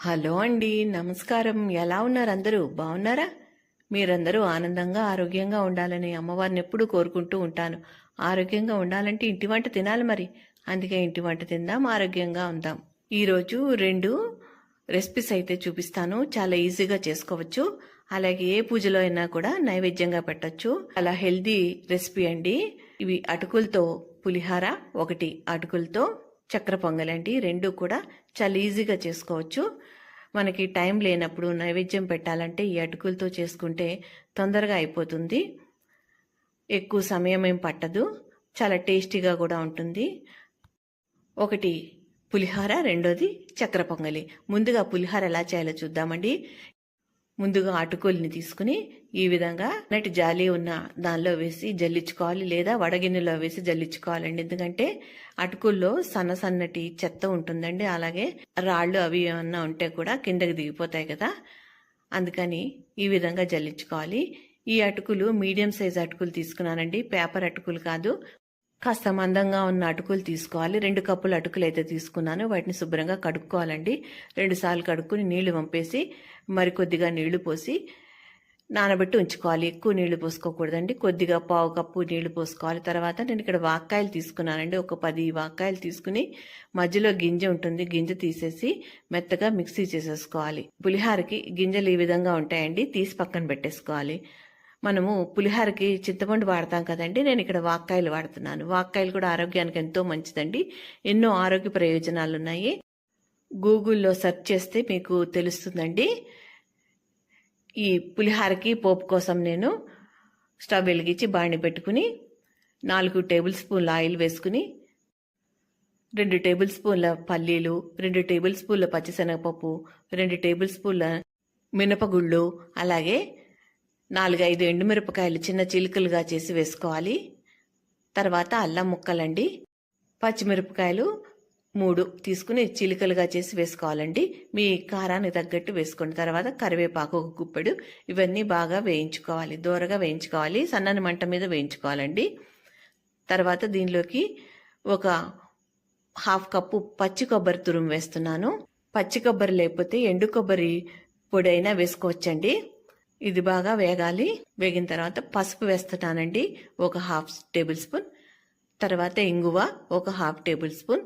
Hello అండి నమస్కారం. ఎలా ఉన్నారు అందరూ? బాగున్నారా మీరందరూ ఆనందంగా ఆరోగ్యంగా ఉండాలని అమ్మవారిని ఎప్పుడూ కోరుకుంటూ ఉంటాను. ఆరోగ్యంగా ఉండాలంటే ఇంటి వంట తినాలి మరి. అందుకే ఇంటి వంట తిందాం ఆరోగ్యంగా ఉందాం. ఈరోజు రెండు రెసిపీస్ అయితే చూపిస్తాను. చాలా ఈజీగా చేసుకోవచ్చు. అలాగే ఏ పూజలో అయినా కూడా నైవేద్యంగా పెట్టచ్చు. అలా హెల్దీ రెసిపీ అండి. ఇవి అటుకులతో పులిహార ఒకటి అటుకులతో చక్కెర పొంగలండి రెండు కూడా చాలా ఈజీగా చేసుకోవచ్చు. మనకి టైం లేనప్పుడు నైవేద్యం పెట్టాలంటే ఈ అటుకులతో చేసుకుంటే తొందరగా అయిపోతుంది. ఎక్కువ సమయం ఏం పట్టదు. చాలా టేస్టీగా కూడా ఉంటుంది. ఒకటి పులిహార రెండోది చక్ర పొంగలి. ముందుగా పులిహార ఎలా చేయాలో చూద్దామండి. ముందుగా అటుకుల్ని తీసుకుని ఈ విధంగా నటి జాలి ఉన్న దానిలో వేసి జల్లించుకోవాలి లేదా వడగిన్నెలో వేసి జల్లించుకోవాలండి. ఎందుకంటే అటుకుల్లో సన్న సన్నటి చెత్త ఉంటుందండి. అలాగే రాళ్ళు అవి ఏమన్నా ఉంటే కూడా కిందకి దిగిపోతాయి కదా. అందుకని ఈ విధంగా జల్లించుకోవాలి. ఈ అటుకులు మీడియం సైజ్ అటుకులు తీసుకున్నానండి. పేపర్ అటుకులు కాదు. కాస్త మందంగా ఉన్న అటుకులు తీసుకోవాలి. రెండు కప్పులు అటుకులు అయితే తీసుకున్నాను. వాటిని శుభ్రంగా కడుక్కోవాలండి. రెండుసార్లు కడుక్కుని నీళ్ళు పంపేసి మరి కొద్దిగా నీళ్ళు పోసి నానబెట్టి ఉంచుకోవాలి. ఎక్కువ నీళ్ళు పోసుకోకూడదండి. కొద్దిగా పావు కప్పు నీళ్ళు పోసుకోవాలి. తర్వాత నేను ఇక్కడ వాక్కాయలు తీసుకున్నానండి. ఒక పది వాక్కాయలు తీసుకుని మధ్యలో గింజ ఉంటుంది. గింజ తీసేసి మెత్తగా మిక్సీ చేసేసుకోవాలి. పులిహారకి గింజలు ఈ విధంగా ఉంటాయండి. తీసి పక్కన పెట్టేసుకోవాలి. మనము పులిహారకి చింతపండు వాడతాం కదండి. నేను ఇక్కడ వాక్కాయలు వాడుతున్నాను. వాక్కాయలు కూడా ఆరోగ్యానికి ఎంతో మంచిదండి. ఎన్నో ఆరోగ్య ప్రయోజనాలు ఉన్నాయి గూగుల్లో సెర్చ్ చేస్తే మీకు తెలుస్తుందండి. ఈ పులిహారకి పోపు కోసం నేను స్టవ్ వెలిగించి బాణి పెట్టుకుని నాలుగు టేబుల్ స్పూన్ల ఆయిల్ వేసుకుని రెండు టేబుల్ స్పూన్ల పల్లీలు రెండు టేబుల్ స్పూన్ల పచ్చిశనగపప్పు రెండు టేబుల్ స్పూన్ల మినపగుళ్ళు అలాగే నాలుగైదు ఎండుమిరపకాయలు చిన్న చిలుకలుగా చేసి వేసుకోవాలి. తర్వాత అల్లం ముక్కలండి. పచ్చిమిరపకాయలు మూడు తీసుకుని చిలుకలుగా చేసి వేసుకోవాలండి. మీ కారానికి తగ్గట్టు వేసుకోండి. తర్వాత కరివేపాకు ఒక గుప్పెడు. ఇవన్నీ బాగా వేయించుకోవాలి. దూరగా వేయించుకోవాలి. సన్నని మంట మీద వేయించుకోవాలండి. తర్వాత దీనిలోకి ఒక హాఫ్ కప్పు పచ్చి కొబ్బరి తురుము వేస్తున్నాను. పచ్చి కొబ్బరి లేకపోతే ఎండు కొబ్బరి పొడి అయినా వేసుకోవచ్చండి. ఇది బాగా వేగాలి. వేగిన తర్వాత పసుపు వేస్తున్నానండి ఒక హాఫ్ టేబుల్ స్పూన్. తర్వాత ఇంగువ ఒక హాఫ్ టేబుల్ స్పూన్.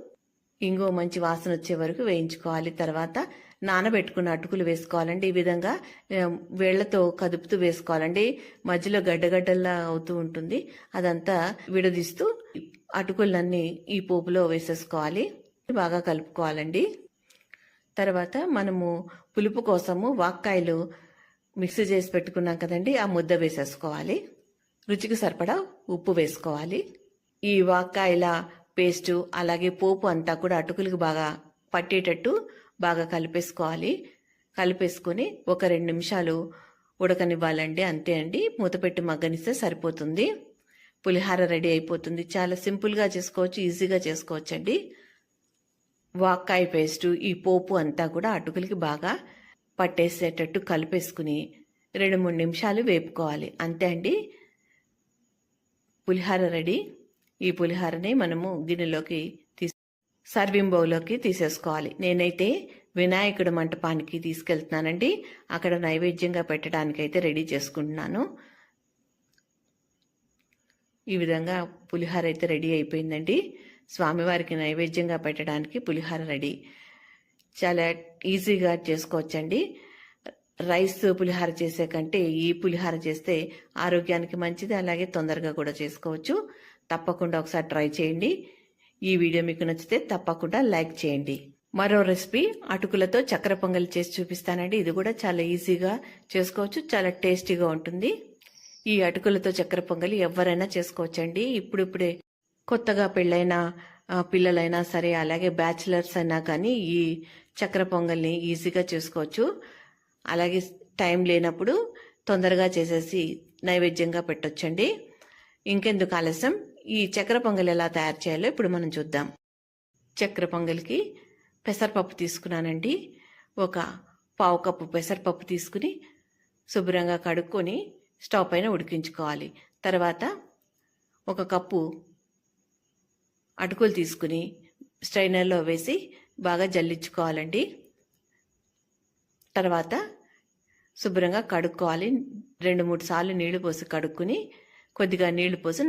ఇంగువ మంచి వాసన వచ్చే వరకు వేయించుకోవాలి. తర్వాత నానబెట్టుకున్న అటుకులు వేసుకోవాలండి. ఈ విధంగా వేళ్ళతో కదుపుతూ వేసుకోవాలండి. మధ్యలో గడ్డగడ్డల్లా అవుతూ ఉంటుంది. అదంతా విడదీస్తూ అటుకులన్నీ ఈ పోపులో వేసేసుకోవాలి. బాగా కలుపుకోవాలండి. తర్వాత మనము పులుపు కోసము వాక్కాయలు మిక్సీ చేసి పెట్టుకున్నాం కదండి ఆ ముద్ద వేసేసుకోవాలి. రుచికి సరిపడా ఉప్పు వేసుకోవాలి. ఈ వాక్కాయల పేస్టు అలాగే పోపు అంతా కూడా అటుకులకు బాగా పట్టేటట్టు బాగా కలిపేసుకోవాలి. కలిపేసుకొని ఒక రెండు నిమిషాలు ఉడకనివ్వాలండి అంతే అండి. మూతపెట్టి మగ్గనిస్తే సరిపోతుంది. పులిహార రెడీ అయిపోతుంది. చాలా సింపుల్గా చేసుకోవచ్చు ఈజీగా చేసుకోవచ్చండి. వాక్కాయ పేస్టు ఈ పోపు అంతా కూడా అటుకులకి బాగా పట్టేసేటట్టు కలిపేసుకుని రెండు మూడు నిమిషాలు వేపుకోవాలి. అంతే అండి. పులిహార రెడీ. ఈ పులిహారని మనము గిన్నెలోకి తీసు సర్వింగ్ బౌల్లోకి తీసేసుకోవాలి. నేనైతే వినాయకుడు మంటపానికి తీసుకెళ్తున్నానండి. అక్కడ నైవేద్యంగా పెట్టడానికైతే రెడీ చేసుకుంటున్నాను. ఈ విధంగా పులిహార అయితే రెడీ అయిపోయిందండి. స్వామివారికి నైవేద్యంగా పెట్టడానికి పులిహార రెడీ. చాలా ఈజీగా చేసుకోవచ్చండి. రైస్ పులిహార చేసే కంటే ఈ పులిహార చేస్తే ఆరోగ్యానికి మంచిది అలాగే తొందరగా కూడా చేసుకోవచ్చు. తప్పకుండా ఒకసారి ట్రై చేయండి. ఈ వీడియో మీకు నచ్చితే తప్పకుండా లైక్ చేయండి. మరో రెసిపీ అటుకులతో చక్కెర పొంగల్ చేసి చూపిస్తానండి. ఇది కూడా చాలా ఈజీగా చేసుకోవచ్చు చాలా టేస్టీగా ఉంటుంది. ఈ అటుకులతో చక్కెర పొంగలి ఎవరైనా చేసుకోవచ్చండి. ఇప్పుడిప్పుడే కొత్తగా పెళ్ళైన పిల్లలైనా సరే అలాగే బ్యాచిలర్స్ అయినా కానీ ఈ చక్కెర పొంగల్ని ఈజీగా చేసుకోవచ్చు. అలాగే టైం లేనప్పుడు తొందరగా చేసేసి నైవేద్యంగా పెట్టొచ్చండి. ఇంకెందుకు ఆలస్యం? ఈ చక్ర పొంగల్ ఎలా తయారు చేయాలో ఇప్పుడు మనం చూద్దాం. చక్కెర పొంగల్కి పెసరపప్పు తీసుకున్నానండి. ఒక పావు కప్పు పెసరపప్పు తీసుకుని శుభ్రంగా కడుక్కొని స్టవ్ పైన ఉడికించుకోవాలి. తర్వాత ఒక కప్పు అటుకులు తీసుకుని స్ట్రైనర్లో వేసి బాగా జల్లించుకోవాలండి. తర్వాత శుభ్రంగా కడుక్కోవాలి. రెండు మూడు సార్లు నీళ్ళు పోసి కడుక్కుని కొద్దిగా నీళ్ళు పోసి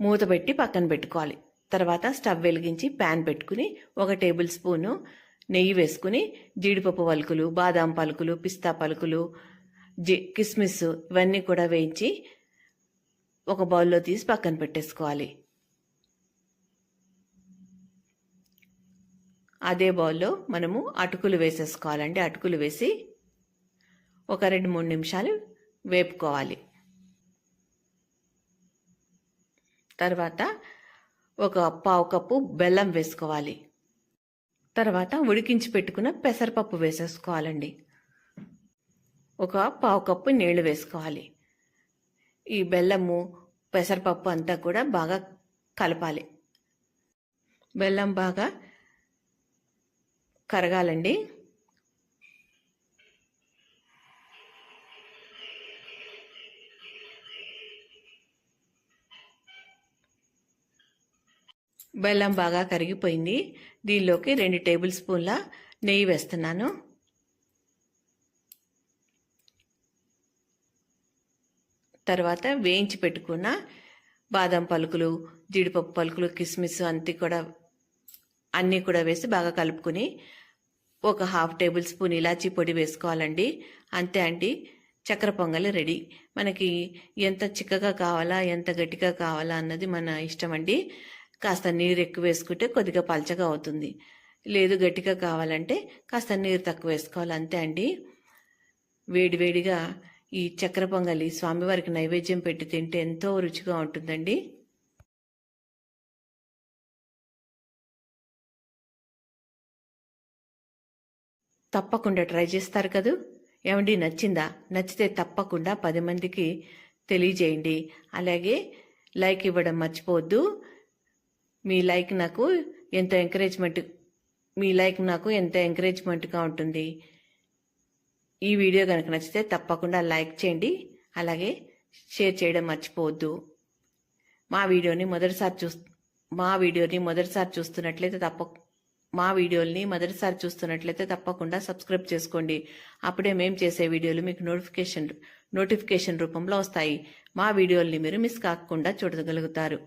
మూత పెట్టి పక్కన పెట్టుకోవాలి. తర్వాత స్టవ్ వెలిగించి ప్యాన్ పెట్టుకుని ఒక టేబుల్ స్పూను నెయ్యి వేసుకుని జీడిపప్పు పలుకులు బాదాం పలుకులు పిస్తా పలుకులు జి కిస్మిస్ ఇవన్నీ కూడా వేయించి ఒక బౌల్లో తీసి పక్కన పెట్టేసుకోవాలి. అదే బౌల్లో మనము అటుకులు వేసేసుకోవాలండి. అటుకులు వేసి ఒక రెండు మూడు నిమిషాలు వేపుకోవాలి. తర్వాత ఒక పావు కప్పు బెల్లం వేసుకోవాలి. తర్వాత ఉడికించి పెట్టుకున్న పెసరపప్పు వేసేసుకోవాలండి. ఒక పావు కప్పు నీళ్ళు వేసుకోవాలి. ఈ బెల్లము పెసరపప్పు అంతా కూడా బాగా కలపాలి. బెల్లం బాగా కరగాలండి. బెల్లం బాగా కరిగిపోయింది. దీనిలోకి రెండు టేబుల్ స్పూన్ల నెయ్యి వేస్తున్నాను. తర్వాత వేయించి పెట్టుకున్న బాదం పలుకులు జీడిపప్పు పలుకులు కిస్మిస్ అంతి కూడా అన్నీ కూడా వేసి బాగా కలుపుకొని ఒక హాఫ్ టేబుల్ స్పూన్ ఇలాచీ పొడి వేసుకోవాలండి. అంతే అండి చక్కెర పొంగలి రెడీ. మనకి ఎంత చిక్కగా కావాలా ఎంత గట్టిగా కావాలా అన్నది మన ఇష్టం అండి. కాస్త నీరు ఎక్కువ వేసుకుంటే కొద్దిగా పలచగా అవుతుంది. లేదు గట్టిగా కావాలంటే కాస్త నీరు తక్కువ వేసుకోవాలి. అంతే అండి. వేడివేడిగా ఈ చక్ర పొంగలి స్వామివారికి నైవేద్యం పెట్టి తింటే ఎంతో రుచిగా ఉంటుందండి. తప్పకుండా ట్రై చేస్తారు కదూ. ఏమండి నచ్చిందా? నచ్చితే తప్పకుండా పది మందికి తెలియజేయండి. అలాగే లైక్ ఇవ్వడం మర్చిపోవద్దు. మీ లైక్ నాకు ఎంతో ఎంకరేజ్మెంట్ మీ లైక్ నాకు ఎంతో ఎంకరేజ్మెంట్గా ఉంటుంది. ఈ వీడియో కనుక నచ్చితే తప్పకుండా లైక్ చేయండి. అలాగే షేర్ చేయడం మర్చిపోవద్దు. మా వీడియోని మొదటిసారి చూ మా వీడియోని మొదటిసారి చూస్తున్నట్లయితే తప్ప మా వీడియోల్ని మొదటిసారి చూస్తున్నట్లయితే తప్పకుండా సబ్స్క్రైబ్ చేసుకోండి. అప్పుడే మేము చేసే వీడియోలు మీకు నోటిఫికేషన్ నోటిఫికేషన్ రూపంలో వస్తాయి. మా వీడియోల్ని మీరు మిస్ కాకుండా చూడగలుగుతారు.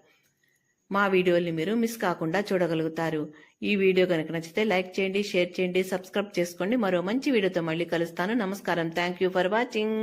మా వీడియోల్ని మీరు మిస్ కాకుండా చూడగలుగుతారు. ఈ వీడియో కనుక నచ్చితే లైక్ చేయండి షేర్ చేయండి సబ్స్క్రైబ్ చేసుకోండి. మరో మంచి వీడియోతో మళ్ళీ కలుస్తాను. నమస్కారం. Thank you for watching.